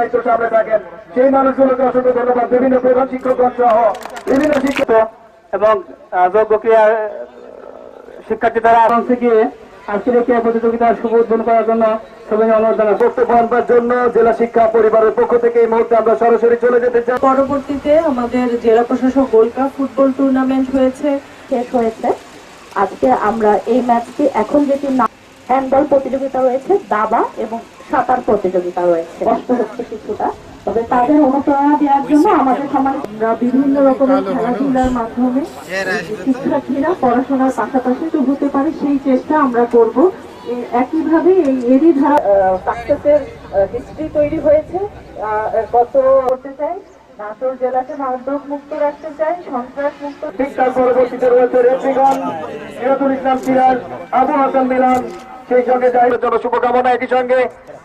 এই জেলা শিক্ষা পরিবারের পক্ষ থেকে এই মুহূর্তে আমরা সরাসরি চলে যেতে চাই। পরবর্তীতে আমাদের জেলা প্রশাসক গোল্ড কাপ ফুটবল টুর্নামেন্ট হয়েছে, শেষ হয়েছে। আজকে আমরা এই ম্যাচটি এখন যেটি হ্যান্ডবল প্রতিযোগিতা রয়েছে দাবা এবং সাঁতার প্রতিযোগিতা রয়েছে। কষ্ট হচ্ছে কিছুটা, তবে তাদের অনুপ্রেরণা দেওয়ার জন্য আমাদের সমাজ বিভিন্ন রকমের খেলাধুলার মাধ্যমে শিক্ষার্থীরা পড়াশোনার পাশাপাশি পারে, সেই চেষ্টা আমরা করব। একইভাবে এই এরই ধারা সাকসেসের হিস্ট্রি তৈরি হয়েছে। গত করতে চাই? নাটোর জেলাকে মাদক মুক্ত রাখতে চাই, সন্ত্রাস মুক্ত তার পরবর্তীতে রয়েছে ইসলাম সিরাজ, আবু হাসান মিলান সেই সঙ্গে যাই জন্য শুভকামনা একই সঙ্গে।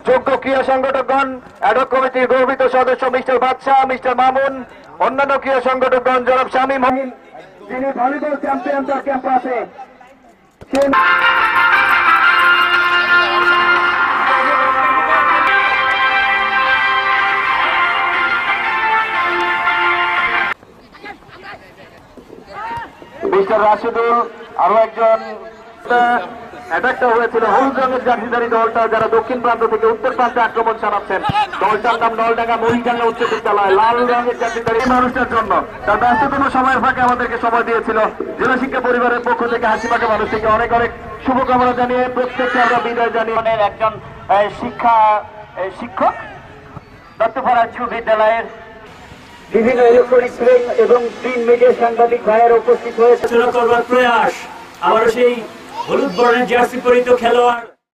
যোগ্য ক্রিয়া সংগঠকগণ অ্যাডক কমিটির গর্বিত সদস্য মিস্টার বাদশাহ মিস্টার মামুন অন্যান্য ক্রিয়া সংগঠকগণ জনাব শামীম মহিন যিনি ভলিবল চ্যাম্পিয়ন তার ক্যাম্পাসে। মিস্টার রাশিদুল আরও একজন। অ্যাটাকটা হয়েছিল হলুদ রঙের জার্সিধারী দলটা যারা দক্ষিণ প্রান্ত থেকে উত্তর প্রান্তে আক্রমণ চালাচ্ছেন। দলটার নাম নলডাঙ্গা মহিডাঙ্গা উচ্চ বিদ্যালয়। লাল রঙের জার্সিধারী মানুষটার জন্য। তার ব্যস্ততম সময়ের ফাঁকে আমাদেরকে সময় দিয়েছিল। জেলা শিক্ষা পরিবারের পক্ষ থেকে হাসিপাকে মানুষ থেকে অনেক অনেক শুভকামনা জানিয়ে প্রত্যেককে আমরা বিদায় জানিয়ে একজন শিক্ষা শিক্ষক দত্তপাড়া উচ্চ বিদ্যালয়ের বিভিন্ন ইলেকট্রনিক এবং প্রিন্ট মিডিয়া সাংবাদিক ভাইয়ের উপস্থিত হয়েছে। করবার প্রয়াস। আবার সেই হলুদ বর্ণের জার্সি পরিত খেলোয়াড়